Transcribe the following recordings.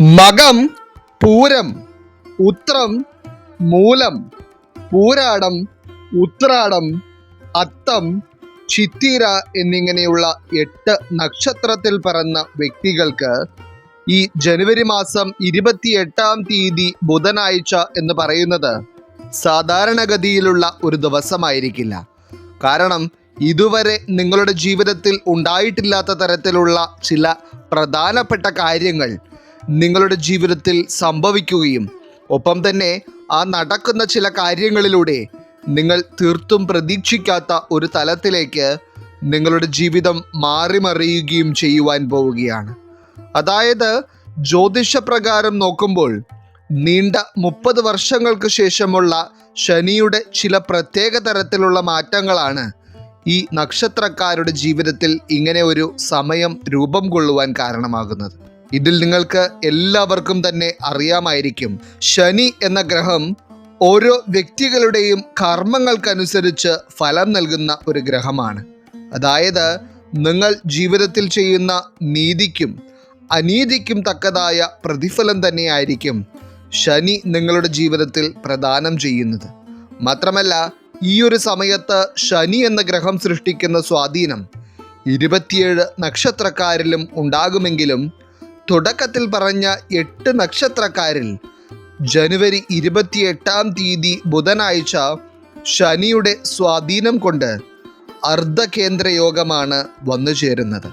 മകം പൂരം ഉത്രം മൂലം പൂരാടം ഉത്രാടം അത്തം ചിത്തിര എന്നിങ്ങനെയുള്ള എട്ട് നക്ഷത്രത്തിൽ പിറന്ന വ്യക്തികൾക്ക് ഈ ജനുവരി മാസം ഇരുപത്തിയെട്ടാം തീയതി ബുധനാഴ്ച എന്ന് പറയുന്നത് സാധാരണഗതിയിലുള്ള ഒരു ദിവസമായിരിക്കില്ല. കാരണം ഇതുവരെ നിങ്ങളുടെ ജീവിതത്തിൽ ഉണ്ടായിട്ടില്ലാത്ത തരത്തിലുള്ള ചില പ്രധാനപ്പെട്ട കാര്യങ്ങൾ നിങ്ങളുടെ ജീവിതത്തിൽ സംഭവിക്കുകയും ഒപ്പം തന്നെ ആ നടക്കുന്ന ചില കാര്യങ്ങളിലൂടെ നിങ്ങൾ തീർത്തും പ്രതീക്ഷിക്കാത്ത ഒരു തലത്തിലേക്ക് നിങ്ങളുടെ ജീവിതം മാറിമറിയുകയും ചെയ്യുവാൻ പോവുകയാണ്. അതായത് ജ്യോതിഷപ്രകാരം നോക്കുമ്പോൾ നീണ്ട മുപ്പത് വർഷങ്ങൾക്ക് ശേഷമുള്ള ശനിയുടെ ചില പ്രത്യേക തരത്തിലുള്ള മാറ്റങ്ങളാണ് ഈ നക്ഷത്രക്കാരുടെ ജീവിതത്തിൽ ഇങ്ങനെ ഒരു സമയം രൂപം കൊള്ളുവാൻ കാരണമാകുന്നത്. ഇതിൽ നിങ്ങൾക്ക് എല്ലാവർക്കും തന്നെ അറിയാമായിരിക്കും. ശനി എന്ന ഗ്രഹം ഓരോ വ്യക്തികളുടെയും കർമ്മങ്ങൾക്കനുസരിച്ച് ഫലം നൽകുന്ന ഒരു ഗ്രഹമാണ്. അതായത് നിങ്ങൾ ജീവിതത്തിൽ ചെയ്യുന്ന നീതിക്കും അനീതിക്കും തക്കതായ പ്രതിഫലം തന്നെയായിരിക്കും ശനി നിങ്ങളുടെ ജീവിതത്തിൽ പ്രദാനം ചെയ്യുന്നത്. മാത്രമല്ല ഈ ഒരു സമയത്ത് ശനി എന്ന ഗ്രഹം സൃഷ്ടിക്കുന്ന സ്വാധീനം ഇരുപത്തിയേഴ് നക്ഷത്രക്കാരിലും ഉണ്ടാകുമെങ്കിലും തുടക്കത്തിൽ പറഞ്ഞ എട്ട് നക്ഷത്രക്കാരിൽ ജനുവരി ഇരുപത്തിയെട്ടാം തീയതി ബുധനാഴ്ച ശനിയുടെ സ്വാധീനം കൊണ്ട് അർദ്ധകേന്ദ്ര യോഗമാണ് വന്നു ചേരുന്നത്.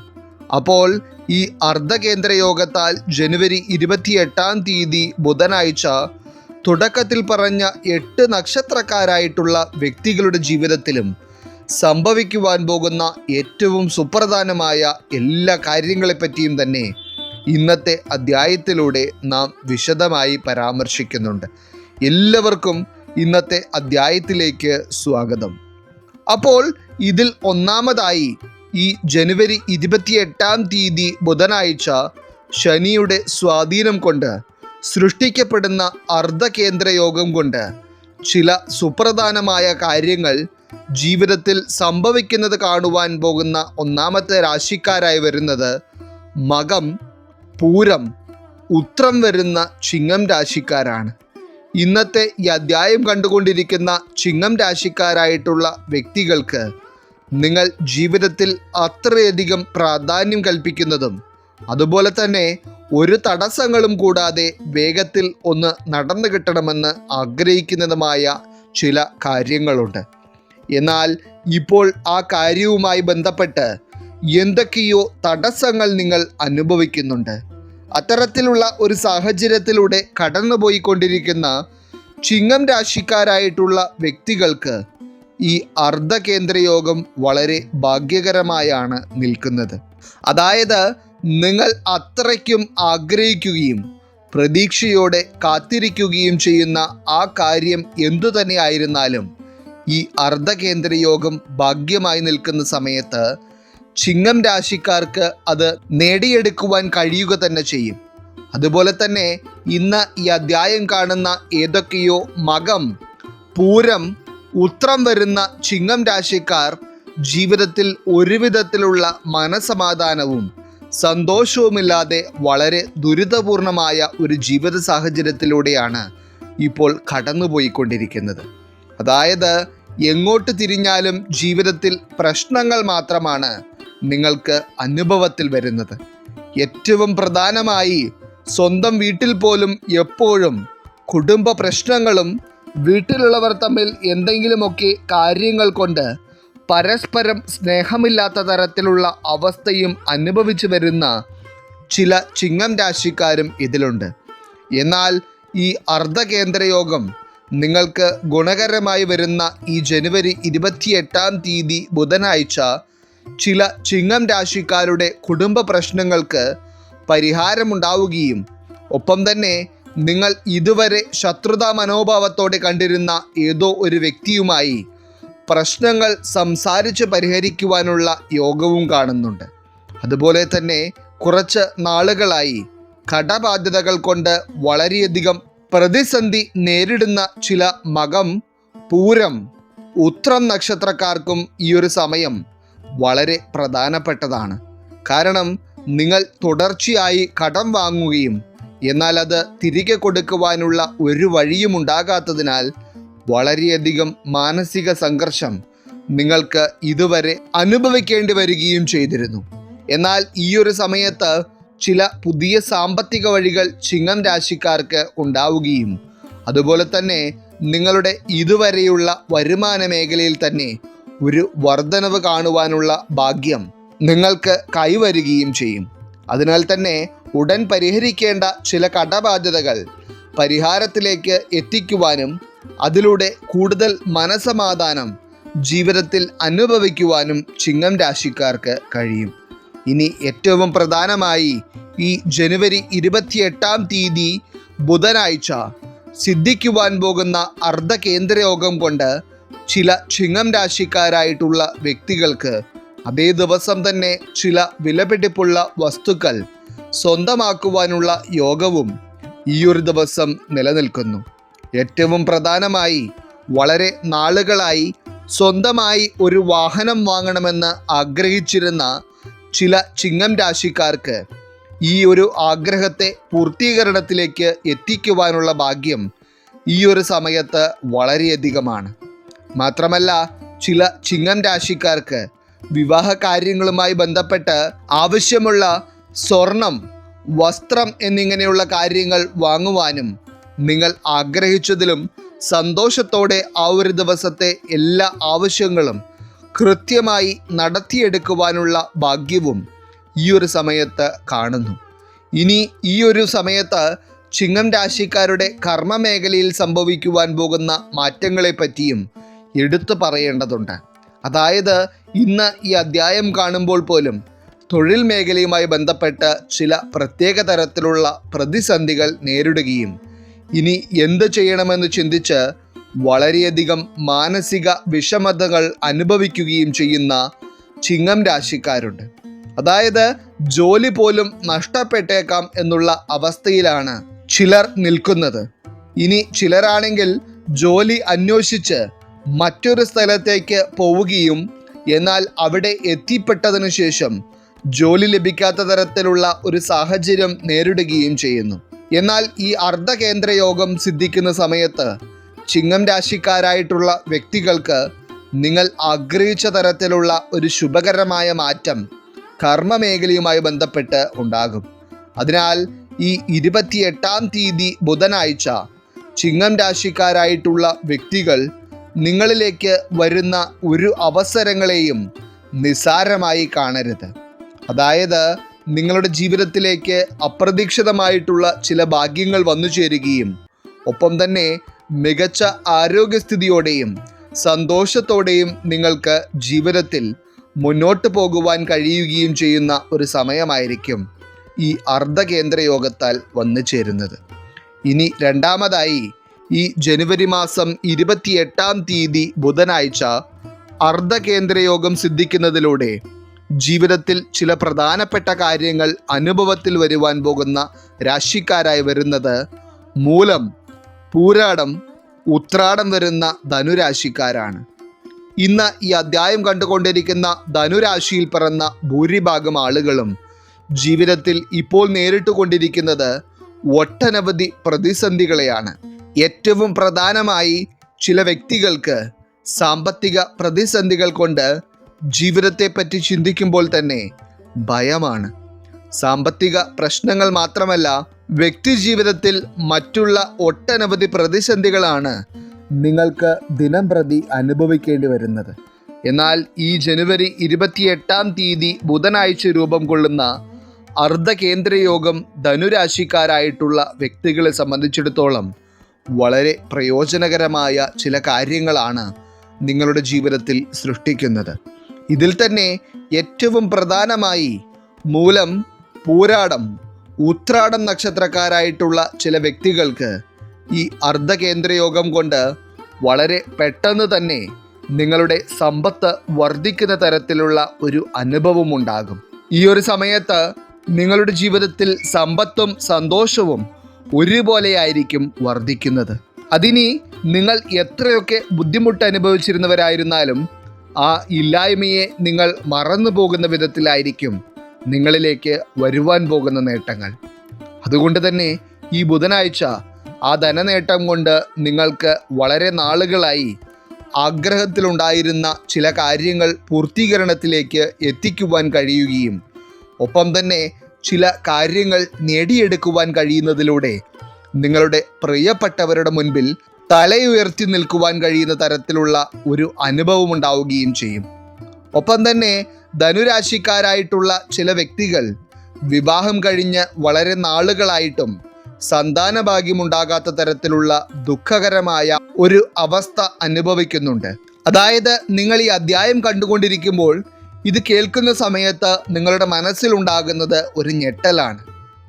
അപ്പോൾ ഈ അർദ്ധകേന്ദ്ര യോഗത്താൽ ജനുവരി ഇരുപത്തിയെട്ടാം തീയതി ബുധനാഴ്ച തുടക്കത്തിൽ പറഞ്ഞ എട്ട് നക്ഷത്രക്കാരായിട്ടുള്ള വ്യക്തികളുടെ ജീവിതത്തിലും സംഭവിക്കുവാൻ പോകുന്ന ഏറ്റവും സുപ്രധാനമായ എല്ലാ കാര്യങ്ങളെപ്പറ്റിയും തന്നെ ഇന്നത്തെ അധ്യായത്തിലൂടെ നാം വിശദമായി പരാമർശിക്കുന്നുണ്ട്. എല്ലാവർക്കും ഇന്നത്തെ അധ്യായത്തിലേക്ക് സ്വാഗതം. അപ്പോൾ ഇതിൽ ഒന്നാമതായി ഈ ജനുവരി ഇരുപത്തിയെട്ടാം തീയതി ബുധനാഴ്ച ശനിയുടെ സ്വാധീനം കൊണ്ട് സൃഷ്ടിക്കപ്പെടുന്ന അർദ്ധകേന്ദ്ര യോഗം കൊണ്ട് ചില സുപ്രധാനമായ കാര്യങ്ങൾ ജീവിതത്തിൽ സംഭവിക്കുന്നത് കാണുവാൻ പോകുന്ന ഒന്നാമത്തെ രാശിക്കാരായി വരുന്നത് മകം പൂരം ഉത്രം വരുന്ന ചിങ്ങം രാശിക്കാരാണ്. ഇന്നത്തെ ഈ അധ്യായം കണ്ടുകൊണ്ടിരിക്കുന്ന ചിങ്ങം രാശിക്കാരായിട്ടുള്ള വ്യക്തികൾക്ക് നിങ്ങൾ ജീവിതത്തിൽ അത്രയധികം പ്രാധാന്യം കൽപ്പിക്കുന്നതും അതുപോലെ തന്നെ ഒരു തടസ്സങ്ങളും കൂടാതെ വേഗത്തിൽ ഒന്ന് നടന്നു കിട്ടണമെന്ന് ആഗ്രഹിക്കുന്നതുമായ ചില കാര്യങ്ങളുണ്ട്. എന്നാൽ ഇപ്പോൾ ആ കാര്യവുമായി ബന്ധപ്പെട്ട് എന്തൊക്കെയോ തടസ്സങ്ങൾ നിങ്ങൾ അനുഭവിക്കുന്നുണ്ട്. അത്തരത്തിലുള്ള ഒരു സാഹചര്യത്തിലൂടെ കടന്നുപോയിക്കൊണ്ടിരിക്കുന്ന ചിങ്ങം രാശിക്കാരായിട്ടുള്ള വ്യക്തികൾക്ക് ഈ അർദ്ധകേന്ദ്രയോഗം വളരെ ഭാഗ്യകരമായാണ് നിൽക്കുന്നത്. അതായത് നിങ്ങൾ അത്രയ്ക്കും ആഗ്രഹിക്കുകയും പ്രതീക്ഷയോടെ കാത്തിരിക്കുകയും ചെയ്യുന്ന ആ കാര്യം എന്തു തന്നെ ആയിരുന്നാലും ഈ അർദ്ധകേന്ദ്രയോഗം ഭാഗ്യമായി നിൽക്കുന്ന സമയത്ത് ചിങ്ങം രാശിക്കാർക്ക് അത് നേടിയെടുക്കുവാൻ കഴിയുക തന്നെ ചെയ്യും. അതുപോലെ തന്നെ ഇന്ന് ഈ അധ്യായം കാണുന്ന ഏതൊക്കെയോ മകം പൂരം ഉത്രം വരുന്ന ചിങ്ങം രാശിക്കാർ ജീവിതത്തിൽ ഒരുവിധത്തിലുള്ള മനസമാധാനവും സന്തോഷവുമില്ലാതെ വളരെ ദുരിതപൂർണമായ ഒരു ജീവിത സാഹചര്യത്തിലൂടെയാണ് ഇപ്പോൾ കടന്നുപോയിക്കൊണ്ടിരിക്കുന്നത്. അതായത് എങ്ങോട്ട് തിരിഞ്ഞാലും ജീവിതത്തിൽ പ്രശ്നങ്ങൾ മാത്രമാണ് നിങ്ങൾക്ക് അനുഭവത്തിൽ വരുന്നത്. ഏറ്റവും പ്രധാനമായി സ്വന്തം വീട്ടിൽ പോലും എപ്പോഴും കുടുംബ പ്രശ്നങ്ങളും വീട്ടിലുള്ളവർ തമ്മിൽ എന്തെങ്കിലുമൊക്കെ കാര്യങ്ങൾ കൊണ്ട് പരസ്പരം സ്നേഹമില്ലാത്ത തരത്തിലുള്ള അവസ്ഥയും അനുഭവിച്ചു വരുന്ന ചില ചിങ്ങം രാശിക്കാരും ഇതിലുണ്ട്. എന്നാൽ ഈ അർദ്ധകേന്ദ്ര യോഗം നിങ്ങൾക്ക് ഗുണകരമായി വരുന്ന ഈ ജനുവരി ഇരുപത്തിയെട്ടാം തീയതി ബുധനാഴ്ച ചില ചിങ്ങം രാശിക്കാരുടെ കുടുംബ പ്രശ്നങ്ങൾക്ക് പരിഹാരമുണ്ടാവുകയും ഒപ്പം തന്നെ നിങ്ങൾ ഇതുവരെ ശത്രുതാ മനോഭാവത്തോടെ കണ്ടിരുന്ന ഏതോ ഒരു വ്യക്തിയുമായി പ്രശ്നങ്ങൾ സംസാരിച്ച് പരിഹരിക്കുവാനുള്ള യോഗവും കാണുന്നുണ്ട്. അതുപോലെ തന്നെ കുറച്ച് നാളുകളായി കടബാധ്യതകൾ കൊണ്ട് വളരെയധികം പ്രതിസന്ധി നേരിടുന്ന ചില മകം പൂരം ഉത്രം നക്ഷത്രക്കാർക്കും ഈ ഒരു സമയം വളരെ പ്രധാനപ്പെട്ടതാണ്. കാരണം നിങ്ങൾ തുടർച്ചയായി കടം വാങ്ങുകയും എന്നാൽ അത് തിരികെ കൊടുക്കുവാനുള്ള ഒരു വഴിയും ഉണ്ടാകാത്തതിനാൽ വളരെയധികം മാനസിക സംഘർഷം നിങ്ങൾക്ക് ഇതുവരെ അനുഭവിക്കേണ്ടി വരികയും ചെയ്തിരുന്നു. എന്നാൽ ഈ ഒരു സമയത്ത് ചില പുതിയ സാമ്പത്തിക വഴികൾ ചിങ്ങം രാശിക്കാർക്ക് ഉണ്ടാവുകയും അതുപോലെ തന്നെ നിങ്ങളുടെ ഇതുവരെയുള്ള വരുമാന മേഖലയിൽ തന്നെ ഒരു വർധനവ് കാണുവാനുള്ള ഭാഗ്യം നിങ്ങൾക്ക് കൈവരുകയും ചെയ്യും. അതിനാൽ തന്നെ ഉടൻ പരിഹരിക്കേണ്ട ചില കടബാധ്യതകൾ പരിഹാരത്തിലേക്ക് എത്തിക്കുവാനും അതിലൂടെ കൂടുതൽ മനസമാധാനം ജീവിതത്തിൽ അനുഭവിക്കുവാനും ചിങ്ങം രാശിക്കാർക്ക് കഴിയും. ഇനി ഏറ്റവും പ്രധാനമായി ഈ ജനുവരി ഇരുപത്തിയെട്ടാം തീയതി ബുധനാഴ്ച സിദ്ധിക്കുവാൻ പോകുന്ന അർദ്ധകേന്ദ്ര യോഗം കൊണ്ട് ചില ചിങ്ങം രാശിക്കാരായിട്ടുള്ള വ്യക്തികൾക്ക് അതേ ദിവസം തന്നെ ചില വിലപിടിപ്പുള്ള വസ്തുക്കൾ സ്വന്തമാക്കുവാനുള്ള യോഗവും ഈ ഒരു ദിവസം നിലനിൽക്കുന്നു. ഏറ്റവും പ്രധാനമായി വളരെ നാളുകളായി സ്വന്തമായി ഒരു വാഹനം വാങ്ങണമെന്ന് ആഗ്രഹിച്ചിരുന്ന ചില ചിങ്ങം രാശിക്കാർക്ക് ഈ ഒരു ആഗ്രഹത്തെ പൂർത്തീകരണത്തിലേക്ക് എത്തിക്കുവാനുള്ള ഭാഗ്യം ഈ ഒരു സമയത്ത് വളരെയധികമാണ്. മാത്രമല്ല ചില ചിങ്ങം രാശിക്കാർക്ക് വിവാഹ കാര്യങ്ങളുമായി ബന്ധപ്പെട്ട് ആവശ്യമുള്ള സ്വർണം വസ്ത്രം എന്നിങ്ങനെയുള്ള കാര്യങ്ങൾ വാങ്ങുവാനും നിങ്ങൾ ആഗ്രഹിച്ചതിലും സന്തോഷത്തോടെ ആ ഒരു ദിവസത്തെ എല്ലാ ആവശ്യങ്ങളും കൃത്യമായി നടത്തിയെടുക്കുവാനുള്ള ഭാഗ്യവും ഈ ഒരു സമയത്ത് കാണുന്നു. ഇനി ഈ ഒരു സമയത്ത് ചിങ്ങം രാശിക്കാരുടെ കർമ്മ മേഖലയിൽ സംഭവിക്കുവാൻ പോകുന്ന മാറ്റങ്ങളെപ്പറ്റിയും എടുത്തു പറയേണ്ടതുണ്ട്. അതായത് ഇന്ന് ഈ അധ്യായം കാണുമ്പോൾ പോലും തൊഴിൽ മേഖലയുമായി ബന്ധപ്പെട്ട് ചില പ്രത്യേക തരത്തിലുള്ള പ്രതിസന്ധികൾ നേരിടുകയും ഇനി എന്ത് ചെയ്യണമെന്ന് ചിന്തിച്ച് വളരെയധികം മാനസിക വിഷമതകൾ അനുഭവിക്കുകയും ചെയ്യുന്ന ചിങ്ങം രാശിക്കാരുണ്ട്. അതായത് ജോലി പോലും നഷ്ടപ്പെട്ടേക്കാം എന്നുള്ള അവസ്ഥയിലാണ് ചിലർ നിൽക്കുന്നത്. ഇനി ചിലരാണെങ്കിൽ ജോലി അന്വേഷിച്ച് മറ്റൊരു സ്ഥലത്തേക്ക് പോവുകയും എന്നാൽ അവിടെ എത്തിപ്പെട്ടതിനു ശേഷം ജോലി ലഭിക്കാത്ത തരത്തിലുള്ള ഒരു സാഹചര്യം നേരിടുകയും ചെയ്യുന്നു. എന്നാൽ ഈ അർദ്ധകേന്ദ്ര യോഗം സിദ്ധിക്കുന്ന സമയത്ത് ചിങ്ങം രാശിക്കാരായിട്ടുള്ള വ്യക്തികൾക്ക് നിങ്ങൾ ആഗ്രഹിച്ച തരത്തിലുള്ള ഒരു ശുഭകരമായ മാറ്റം കർമ്മ മേഖലയുമായി ബന്ധപ്പെട്ട് ഉണ്ടാകും. അതിനാൽ ഈ ഇരുപത്തിയെട്ടാം തീയതി ബുധനാഴ്ച ചിങ്ങം രാശിക്കാരായിട്ടുള്ള വ്യക്തികൾ നിങ്ങളിലേക്ക് വരുന്ന ഒരു അവസരങ്ങളെയും നിസാരമായി കാണരുത്. അതായത് നിങ്ങളുടെ ജീവിതത്തിലേക്ക് അപ്രതീക്ഷിതമായിട്ടുള്ള ചില ഭാഗ്യങ്ങൾ വന്നു ചേരുകയും ഒപ്പം തന്നെ മികച്ച ആരോഗ്യസ്ഥിതിയോടെയും സന്തോഷത്തോടെയും നിങ്ങൾക്ക് ജീവിതത്തിൽ മുന്നോട്ട് പോകുവാൻ കഴിയുകയും ചെയ്യുന്ന ഒരു സമയമായിരിക്കും ഈ അർദ്ധകേന്ദ്ര യോഗത്താൽ വന്നു ചേരുന്നത്. ഇനി രണ്ടാമതായി ഈ ജനുവരി മാസം ഇരുപത്തിയെട്ടാം തീയതി ബുധനാഴ്ച അർദ്ധകേന്ദ്ര യോഗം സിദ്ധിക്കുന്നതിലൂടെ ജീവിതത്തിൽ ചില പ്രധാനപ്പെട്ട കാര്യങ്ങൾ അനുഭവത്തിൽ വരുവാൻ പോകുന്ന രാശിക്കാരായി വരുന്നത് മൂലം പൂരാടം ഉത്രാടം വരുന്ന ധനുരാശിക്കാരാണ്. ഇന്ന് ഈ അധ്യായം കണ്ടുകൊണ്ടിരിക്കുന്ന ധനുരാശിയിൽ പിറന്ന ഭൂരിഭാഗം ആളുകളും ജീവിതത്തിൽ ഇപ്പോൾ നേരിട്ടുകൊണ്ടിരിക്കുന്നത് ഒട്ടനവധി പ്രതിസന്ധികളെയാണ്. ഏറ്റവും പ്രധാനമായി ചില വ്യക്തികൾക്ക് സാമ്പത്തിക പ്രതിസന്ധികൾ കൊണ്ട് ജീവിതത്തെപ്പറ്റി ചിന്തിക്കുമ്പോൾ തന്നെ ഭയമാണ്. സാമ്പത്തിക പ്രശ്നങ്ങൾ മാത്രമല്ല വ്യക്തി ജീവിതത്തിൽ മറ്റുള്ള ഒട്ടനവധി പ്രതിസന്ധികളാണ് നിങ്ങൾക്ക് ദിനം പ്രതി അനുഭവിക്കേണ്ടി വരുന്നത്. എന്നാൽ ഈ ജനുവരി ഇരുപത്തിയെട്ടാം തീയതി ബുധനാഴ്ച രൂപം കൊള്ളുന്ന അർദ്ധകേന്ദ്രയോഗം ധനുരാശിക്കാരായിട്ടുള്ള വ്യക്തികളെ സംബന്ധിച്ചിടത്തോളം വളരെ പ്രയോജനകരമായ ചില കാര്യങ്ങളാണ് നിങ്ങളുടെ ജീവിതത്തിൽ സൃഷ്ടിക്കുന്നത്. ഇതിൽ തന്നെ ഏറ്റവും പ്രധാനമായി മൂലം പൂരാടം ഉത്രാടം നക്ഷത്രക്കാരായിട്ടുള്ള ചില വ്യക്തികൾക്ക് ഈ അർദ്ധകേന്ദ്രയോഗം കൊണ്ട് വളരെ പെട്ടെന്ന് തന്നെ നിങ്ങളുടെ സമ്പത്ത് വർദ്ധിക്കുന്ന തരത്തിലുള്ള ഒരു അനുഭവം ഉണ്ടാകും. ഈ ഒരു സമയത്ത് നിങ്ങളുടെ ജീവിതത്തിൽ സമ്പത്തും സന്തോഷവും ഒരുപോലെയായിരിക്കും വർദ്ധിക്കുന്നത്. അതിനി നിങ്ങൾ എത്രയൊക്കെ ബുദ്ധിമുട്ട് അനുഭവിച്ചിരുന്നവരായിരുന്നാലും ആ ഇല്ലായ്മയെ നിങ്ങൾ മറന്നു പോകുന്ന വിധത്തിലായിരിക്കും നിങ്ങളിലേക്ക് വരുവാൻ പോകുന്ന നേട്ടങ്ങൾ. അതുകൊണ്ട് തന്നെ ഈ ബുധനാഴ്ച ആ ധനനേട്ടം കൊണ്ട് നിങ്ങൾക്ക് വളരെ നാളുകളായി ആഗ്രഹത്തിലുണ്ടായിരുന്ന ചില കാര്യങ്ങൾ പൂർത്തീകരണത്തിലേക്ക് എത്തിക്കുവാൻ കഴിയുകയും ഒപ്പം തന്നെ ചില കാര്യങ്ങൾ നേടിയെടുക്കുവാൻ കഴിയുന്നതിലൂടെ നിങ്ങളുടെ പ്രിയപ്പെട്ടവരുടെ മുൻപിൽ തലയുയർത്തി നിൽക്കുവാൻ കഴിയുന്ന തരത്തിലുള്ള ഒരു അനുഭവം ഉണ്ടാവുകയും ചെയ്യും. ഒപ്പം തന്നെ ധനുരാശിക്കാരായിട്ടുള്ള ചില വ്യക്തികൾ വിവാഹം കഴിഞ്ഞ് വളരെ നാളുകളായിട്ടും സന്താന ഭാഗ്യമുണ്ടാകാത്ത തരത്തിലുള്ള ദുഃഖകരമായ ഒരു അവസ്ഥ അനുഭവിക്കുന്നുണ്ട്. അതായത് നിങ്ങൾ ഈ അധ്യായം കണ്ടുകൊണ്ടിരിക്കുമ്പോൾ ഇത് കേൾക്കുന്ന സമയത്ത് നിങ്ങളുടെ മനസ്സിലുണ്ടാകുന്നത് ഒരു ഞെട്ടലാണ്.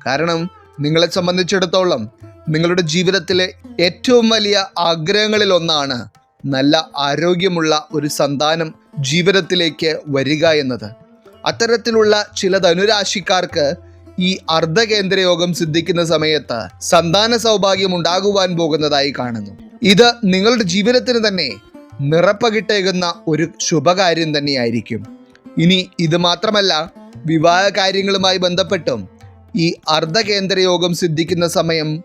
കാരണം നിങ്ങളെ സംബന്ധിച്ചിടത്തോളം നിങ്ങളുടെ ജീവിതത്തിലെ ഏറ്റവും വലിയ ആഗ്രഹങ്ങളിൽ ഒന്നാണ് നല്ല ആരോഗ്യമുള്ള ഒരു സന്താനം ജീവിതത്തിലേക്ക് വരിക എന്നത്. അത്തരത്തിലുള്ള ചില ധനുരാശിക്കാർക്ക് ഈ അർദ്ധകേന്ദ്രയോഗം സിദ്ധിക്കുന്ന സമയത്ത് സന്താന സൗഭാഗ്യം ഉണ്ടാകുവാൻ പോകുന്നതായി കാണുന്നു. ഇത് നിങ്ങളുടെ ജീവിതത്തിന് തന്നെ നിറപ്പകിട്ടേകുന്ന ഒരു ശുഭകാര്യം തന്നെയായിരിക്കും. ഇനി ഇത് മാത്രമല്ല വിവാഹ കാര്യങ്ങളുമായി ബന്ധപ്പെട്ടും ഈ അർദ്ധകേന്ദ്രയോഗം സിദ്ധിക്കുന്ന സമയം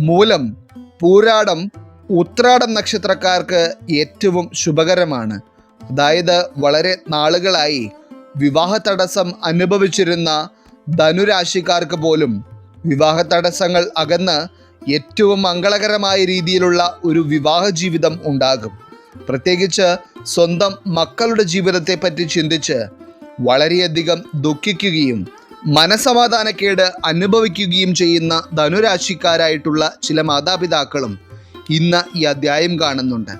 മൂലം പൂരാടം ഉത്രാടം നക്ഷത്രക്കാർക്ക് ഏറ്റവും ശുഭകരമാണ്. അതായത് വളരെ നാളുകളായി വിവാഹ തടസ്സം അനുഭവിച്ചിരുന്ന ധനുരാശിക്കാർക്ക് പോലും വിവാഹ തടസ്സങ്ങൾ അകന്ന് ഏറ്റവും മംഗളകരമായ രീതിയിലുള്ള ഒരു വിവാഹ ജീവിതം ഉണ്ടാകും. പ്രത്യേകിച്ച് സ്വന്തം മക്കളുടെ ജീവിതത്തെ പറ്റി ചിന്തിച്ച് വളരെയധികം ദുഃഖിക്കുകയും മനസമാധാനക്കേട് അനുഭവിക്കുകയും ചെയ്യുന്ന ധനുരാശിക്കാരായിട്ടുള്ള ചില മാതാപിതാക്കളും ഇന്ന് ഈ അധ്യായം കാണുന്നുണ്ട്.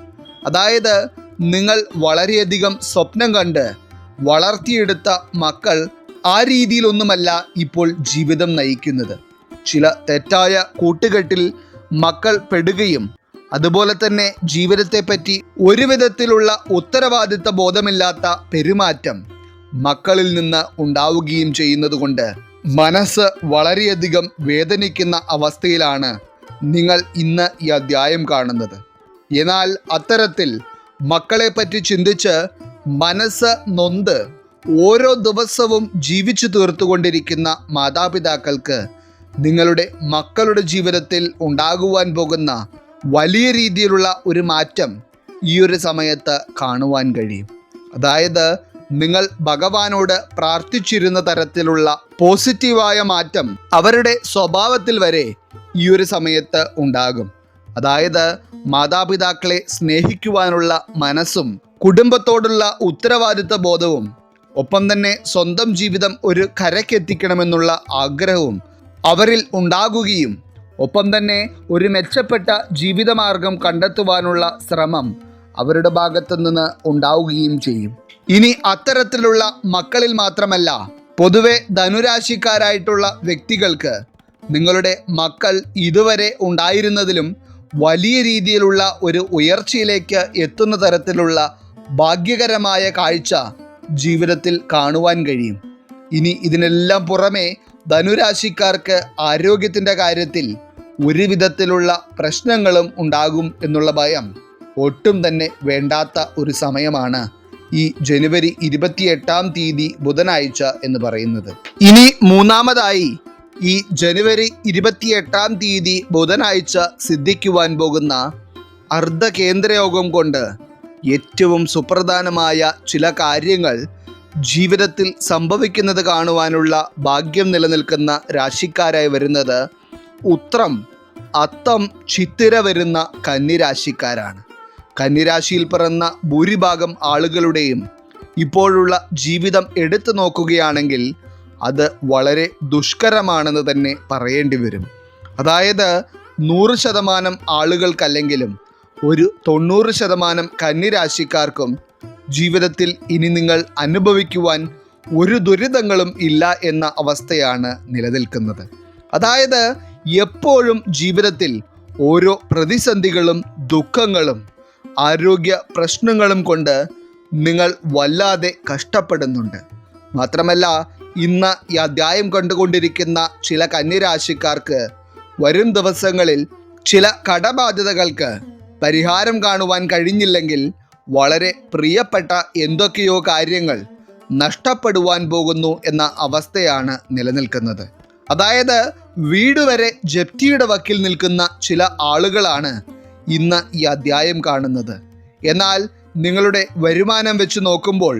അതായത് നിങ്ങൾ വളരെയധികം സ്വപ്നം കണ്ട് വളർത്തിയെടുത്ത മക്കൾ ആ രീതിയിലൊന്നുമല്ല ഇപ്പോൾ ജീവിതം നയിക്കുന്നത്. ചില തെറ്റായ കൂട്ടുകെട്ടിൽ മക്കൾ പെടുകയും അതുപോലെ തന്നെ ജീവിതത്തെപ്പറ്റി ഒരു വിധത്തിലുള്ള ഉത്തരവാദിത്ത ബോധമില്ലാത്ത പെരുമാറ്റം മക്കളിൽ നിന്ന് ഉണ്ടാവുകയും ചെയ്യുന്നതുകൊണ്ട് മനസ്സ് വളരെയധികം വേദനിക്കുന്ന അവസ്ഥയിലാണ് നിങ്ങൾ ഇന്ന് ഈ അധ്യായം കാണുന്നത്. എന്നാൽ അത്തരത്തിൽ മക്കളെ പറ്റി ചിന്തിച്ച് മനസ്സ് നൊന്ത് ഓരോ ദിവസവും ജീവിച്ചു തീർത്തുകൊണ്ടിരിക്കുന്ന മാതാപിതാക്കൾക്ക് നിങ്ങളുടെ മക്കളുടെ ജീവിതത്തിൽ ഉണ്ടാകുവാൻ പോകുന്ന വലിയ രീതിയിലുള്ള ഒരു മാറ്റം ഈ ഒരു സമയത്ത് കാണുവാൻ കഴിയും. അതായത് നിങ്ങൾ ഭഗവാനോട് പ്രാർത്ഥിച്ചിരുന്ന തരത്തിലുള്ള പോസിറ്റീവായ മാറ്റം അവരുടെ സ്വഭാവത്തിൽ വരെ ഈ ഒരു സമയത്ത് ഉണ്ടാകും. അതായത് മാതാപിതാക്കളെ സ്നേഹിക്കുവാനുള്ള മനസ്സും കുടുംബത്തോടുള്ള ഉത്തരവാദിത്വ ബോധവും ഒപ്പം തന്നെ സ്വന്തം ജീവിതം ഒരു കരക്കെത്തിക്കണമെന്നുള്ള ആഗ്രഹവും അവരിൽ ഉണ്ടാകുകയും ഒപ്പം തന്നെ ഒരു മെച്ചപ്പെട്ട ജീവിതമാർഗം കണ്ടെത്തുവാനുള്ള ശ്രമം അവരുടെ ഭാഗത്തു നിന്ന് ഉണ്ടാവുകയും ചെയ്യും. ഇനി അത്തരത്തിലുള്ള മക്കളിൽ മാത്രമല്ല പൊതുവെ ധനുരാശിക്കാരായിട്ടുള്ള വ്യക്തികൾക്ക് നിങ്ങളുടെ മക്കൾ ഇതുവരെ ഉണ്ടായിരുന്നതിലും വലിയ രീതിയിലുള്ള ഒരു ഉയർച്ചയിലേക്ക് എത്തുന്ന തരത്തിലുള്ള ഭാഗ്യകരമായ കാഴ്ച ജീവിതത്തിൽ കാണുവാൻ കഴിയും. ഇനി ഇതിനെല്ലാം പുറമെ ധനുരാശിക്കാർക്ക് ആരോഗ്യത്തിന്റെ കാര്യത്തിൽ ഒരു വിധത്തിലുള്ള പ്രശ്നങ്ങളും ഉണ്ടാകും എന്നുള്ള ഭയം ഒട്ടും തന്നെ വേണ്ടാത്ത ഒരു സമയമാണ് ഈ ജനുവരി ഇരുപത്തിയെട്ടാം തീയതി ബുധനാഴ്ച എന്ന് പറയുന്നത്. ഇനി മൂന്നാമതായി ഈ ജനുവരി ഇരുപത്തിയെട്ടാം തീയതി ബുധനാഴ്ച സിദ്ധിക്കുവാൻ പോകുന്ന അർദ്ധ കേന്ദ്രയോഗം കൊണ്ട് ഏറ്റവും സുപ്രധാനമായ ചില കാര്യങ്ങൾ ജീവിതത്തിൽ സംഭവിക്കുന്നത് കാണുവാനുള്ള ഭാഗ്യം നിലനിൽക്കുന്ന രാശിക്കാരായി വരുന്നത് ഉത്രം അത്തം ചിത്തിര വരുന്ന കന്നിരാശിക്കാരാണ്. കന്നിരാശിയിൽ പിറന്ന ഭൂരിഭാഗം ആളുകളുടെയും ഇപ്പോഴുള്ള ജീവിതം എടുത്തു നോക്കുകയാണെങ്കിൽ അത് വളരെ ദുഷ്കരമാണെന്ന് തന്നെ പറയേണ്ടി വരും. അതായത് നൂറ് ശതമാനം ആളുകൾക്കല്ലെങ്കിലും ഒരു തൊണ്ണൂറ് ശതമാനം കന്നിരാശിക്കാർക്കും ജീവിതത്തിൽ ഇനി നിങ്ങൾ അനുഭവിക്കുവാൻ ഒരു ദുരിതങ്ങളും ഇല്ല എന്ന അവസ്ഥയാണ് നിലനിൽക്കുന്നത്. അതായത് എപ്പോഴും ജീവിതത്തിൽ ഓരോ പ്രതിസന്ധികളും ദുഃഖങ്ങളും ആരോഗ്യ പ്രശ്നങ്ങളും കൊണ്ട് നിങ്ങൾ വല്ലാതെ കഷ്ടപ്പെടുന്നുണ്ട്. മാത്രമല്ല ഇന്ന് ഈ അധ്യായം കണ്ടുകൊണ്ടിരിക്കുന്ന ചില കന്യരാശിക്കാർക്ക് വരും ദിവസങ്ങളിൽ ചില കടബാധ്യതകൾക്ക് പരിഹാരം കാണുവാൻ കഴിഞ്ഞില്ലെങ്കിൽ വളരെ പ്രിയപ്പെട്ട എന്തൊക്കെയോ കാര്യങ്ങൾ നഷ്ടപ്പെടുവാൻ പോകുന്നു എന്ന അവസ്ഥയാണ് നിലനിൽക്കുന്നത്. അതായത് വീട് വരെ ജപ്തിയുടെ വക്കിൽ നിൽക്കുന്ന ചില ആളുകളാണ് ഇന്ന് ഈ അധ്യായം കാണുന്നത്. എന്നാൽ നിങ്ങളുടെ വരുമാനം വെച്ച് നോക്കുമ്പോൾ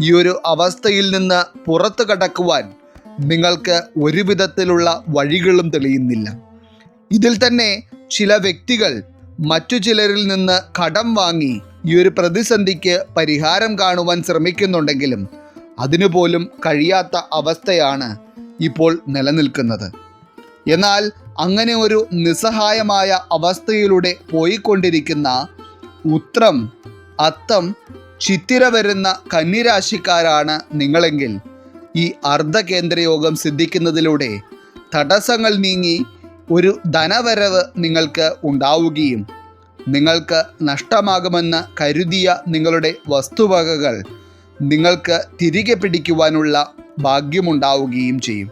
ഈ ഒരു അവസ്ഥയിൽ നിന്ന് പുറത്തു കടക്കുവാൻ നിങ്ങൾക്ക് ഒരു വിധത്തിലുള്ള വഴികളും തെളിയുന്നില്ല. ഇതിൽ തന്നെ ചില വ്യക്തികൾ മറ്റു ചിലരിൽ നിന്ന് കടം വാങ്ങി ഈ ഒരു പ്രതിസന്ധിക്ക് പരിഹാരം കാണുവാൻ ശ്രമിക്കുന്നുണ്ടെങ്കിലും അതിനുപോലും കഴിയാത്ത അവസ്ഥയാണ് ഇപ്പോൾ നിലനിൽക്കുന്നത്. എന്നാൽ അങ്ങനെ ഒരു നിസ്സഹായമായ അവസ്ഥയിലൂടെ പോയിക്കൊണ്ടിരിക്കുന്ന ഉത്രം അത്തം ചിത്തിര വരുന്ന കന്നിരാശിക്കാരാണ് നിങ്ങളെങ്കിൽ. ഈ അർദ്ധകേന്ദ്രയോഗം സിദ്ധിക്കുന്നതിലൂടെ തടസ്സങ്ങൾ നീങ്ങി ഒരു ധനവരവ് നിങ്ങൾക്ക് ഉണ്ടാവുകയും നിങ്ങൾക്ക് നഷ്ടമാകുമെന്ന് കരുതിയ നിങ്ങളുടെ വസ്തുവകകൾ നിങ്ങൾക്ക് തിരികെ പിടിക്കുവാനുള്ള ഭാഗ്യമുണ്ടാവുകയും ചെയ്യും.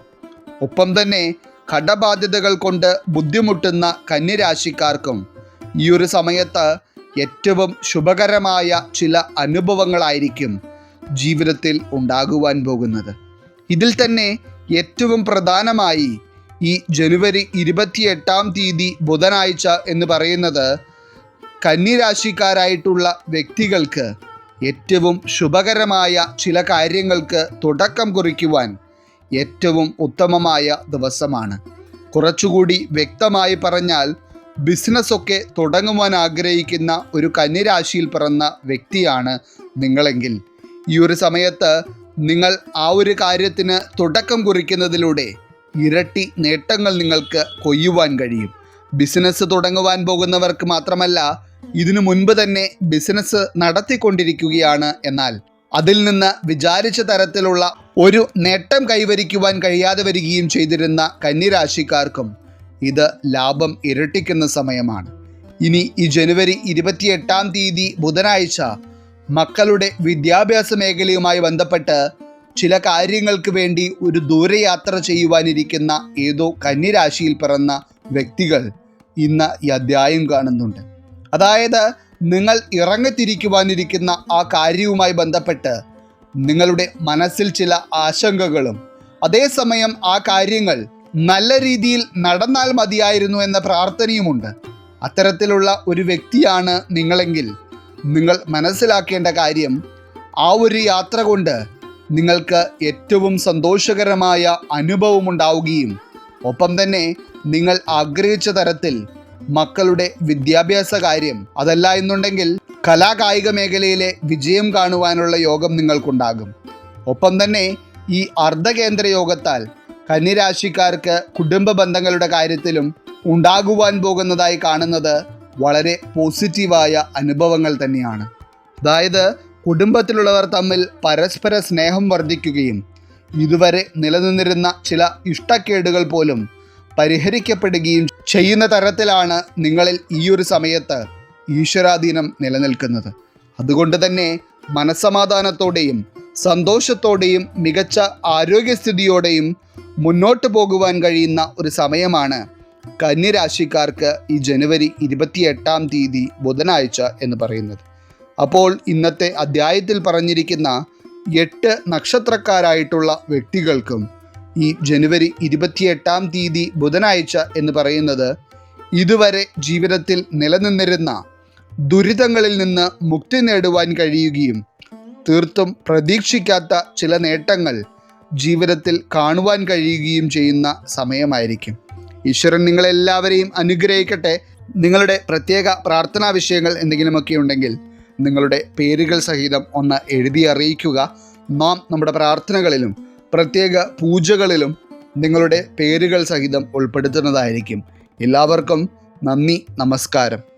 ഒപ്പം തന്നെ കടബാധ്യതകൾ കൊണ്ട് ബുദ്ധിമുട്ടുന്ന കന്നിരാശിക്കാർക്കും ഈ ഒരു സമയത്ത് ഏറ്റവും ശുഭകരമായ ചില അനുഭവങ്ങളായിരിക്കും ജീവിതത്തിൽ ഉണ്ടാകുവാൻ പോകുന്നത്. ഇതിൽ തന്നെ ഏറ്റവും പ്രധാനമായി ഈ ജനുവരി ഇരുപത്തിയെട്ടാം തീയതി ബുധനാഴ്ച എന്ന് പറയുന്നത് കന്നിരാശിക്കാരായിട്ടുള്ള വ്യക്തികൾക്ക് ഏറ്റവും ശുഭകരമായ ചില കാര്യങ്ങൾക്ക് തുടക്കം കുറിക്കുവാൻ ഏറ്റവും ഉത്തമമായ ദിവസമാണ്. കുറച്ചുകൂടി വ്യക്തമായി പറഞ്ഞാൽ ബിസിനസ്സൊക്കെ തുടങ്ങുവാൻ ആഗ്രഹിക്കുന്ന ഒരു കന്നിരാശിയിൽ പിറന്ന വ്യക്തിയാണ് നിങ്ങളെങ്കിൽ. ഈ ഒരു സമയത്ത് നിങ്ങൾ ആ ഒരു കാര്യത്തിന് തുടക്കം കുറിക്കുന്നതിലൂടെ ഇരട്ടി നേട്ടങ്ങൾ നിങ്ങൾക്ക് കൊയ്യുവാൻ കഴിയും. ബിസിനസ് തുടങ്ങുവാൻ പോകുന്നവർക്ക് മാത്രമല്ല ഇതിനു മുൻപ് തന്നെ ബിസിനസ് നടത്തിക്കൊണ്ടിരിക്കുകയാണ് എന്നാൽ അതിൽ നിന്ന് വിചാരിച്ച തരത്തിലുള്ള ഒരു നേട്ടം കൈവരിക്കുവാൻ കഴിയാതെ വരികയും ചെയ്തിരുന്ന കന്നിരാശിക്കാർക്കും ഇത് ലാഭം ഇരട്ടിക്കുന്ന സമയമാണ്. ഇനി ഈ ജനുവരി ഇരുപത്തിയെട്ടാം തീയതി ബുധനാഴ്ച മക്കളുടെ വിദ്യാഭ്യാസ മേഖലയുമായി ബന്ധപ്പെട്ട് ചില കാര്യങ്ങൾക്ക് വേണ്ടി ഒരു ദൂരയാത്ര ചെയ്യുവാനിരിക്കുന്ന ഏതോ കന്നിരാശിയിൽ പിറന്ന വ്യക്തികൾ ഇന്ന് ഈ അധ്യായം കാണുന്നുണ്ട്. അതായത് നിങ്ങൾ ഇറങ്ങിത്തിരിക്കുവാനിരിക്കുന്ന ആ കാര്യവുമായി ബന്ധപ്പെട്ട് നിങ്ങളുടെ മനസ്സിൽ ചില ആശങ്കകളും അതേസമയം ആ കാര്യങ്ങൾ നല്ല രീതിയിൽ നടന്നാൽ മതിയായിരുന്നു എന്ന പ്രാർത്ഥനയുമുണ്ട്. അത്തരത്തിലുള്ള ഒരു വ്യക്തിയാണ് നിങ്ങളെങ്കിൽ നിങ്ങൾ മനസ്സിലാക്കേണ്ട കാര്യം ആ ഒരു യാത്ര കൊണ്ട് നിങ്ങൾക്ക് ഏറ്റവും സന്തോഷകരമായ അനുഭവം ഉണ്ടാവുകയും ഒപ്പം തന്നെ നിങ്ങൾ ആഗ്രഹിച്ച തരത്തിൽ മക്കളുടെ വിദ്യാഭ്യാസ കാര്യം അതല്ല എന്നുണ്ടെങ്കിൽ കലാകായിക മേഖലയിലെ വിജയം കാണുവാനുള്ള യോഗം നിങ്ങൾക്കുണ്ടാകും. ഒപ്പം തന്നെ ഈ അർദ്ധകേന്ദ്ര യോഗത്താൽ കന്നിരാശിക്കാർക്ക് കുടുംബ ബന്ധങ്ങളുടെ കാര്യത്തിലും ഉണ്ടാകുവാൻ പോകുന്നതായി കാണുന്നത് വളരെ പോസിറ്റീവായ അനുഭവങ്ങൾ തന്നെയാണ്. അതായത് കുടുംബത്തിലുള്ളവർ തമ്മിൽ പരസ്പര സ്നേഹം വർദ്ധിക്കുകയും ഇതുവരെ നിലനിന്നിരുന്ന ചില ഇഷ്ടക്കേടുകൾ പോലും പരിഹരിക്കപ്പെടുകയും ചെയ്യുന്ന തരത്തിലാണ് നിങ്ങളിൽ ഈ ഒരു സമയത്ത് ഈശ്വരാധീനം നിലനിൽക്കുന്നത്. അതുകൊണ്ട് തന്നെ മനസ്സമാധാനത്തോടെയും സന്തോഷത്തോടെയും മികച്ച ആരോഗ്യസ്ഥിതിയോടെയും മുന്നോട്ട് പോകുവാൻ കഴിയുന്ന ഒരു സമയമാണ് കന്യരാശിക്കാർക്ക് ഈ ജനുവരി ഇരുപത്തിയെട്ടാം തീയതി ബുധനാഴ്ച എന്ന് പറയുന്നത്. അപ്പോൾ ഇന്നത്തെ അധ്യായത്തിൽ പറഞ്ഞിരിക്കുന്ന എട്ട് നക്ഷത്രക്കാരായിട്ടുള്ള വ്യക്തികൾക്കും ഈ ജനുവരി ഇരുപത്തിയെട്ടാം തീയതി ബുധനാഴ്ച എന്ന് പറയുന്നത് ഇതുവരെ ജീവിതത്തിൽ നിലനിന്നിരുന്ന ദുരിതങ്ങളിൽ നിന്ന് മുക്തി നേടുവാൻ കഴിയുകയും തീർത്തും പ്രതീക്ഷിക്കാത്ത ചില നേട്ടങ്ങൾ ജീവിതത്തിൽ കാണുവാൻ കഴിയുകയും ചെയ്യുന്ന സമയമായിരിക്കും. ഈശ്വരൻ നിങ്ങളെല്ലാവരെയും അനുഗ്രഹിക്കട്ടെ. നിങ്ങളുടെ പ്രത്യേക പ്രാർത്ഥനാ വിഷയങ്ങൾ എന്തെങ്കിലുമൊക്കെ ഉണ്ടെങ്കിൽ നിങ്ങളുടെ പേരുകൾ സഹിതം ഒന്ന് എഴുതി അറിയിക്കുക. നാം നമ്മുടെ പ്രാർത്ഥനകളിലും പ്രത്യേക പൂജകളിലും നിങ്ങളുടെ പേരുകൾ സഹിതം ഉൾപ്പെടുത്തുന്നതായിരിക്കും. എല്ലാവർക്കും നന്ദി നമസ്കാരം.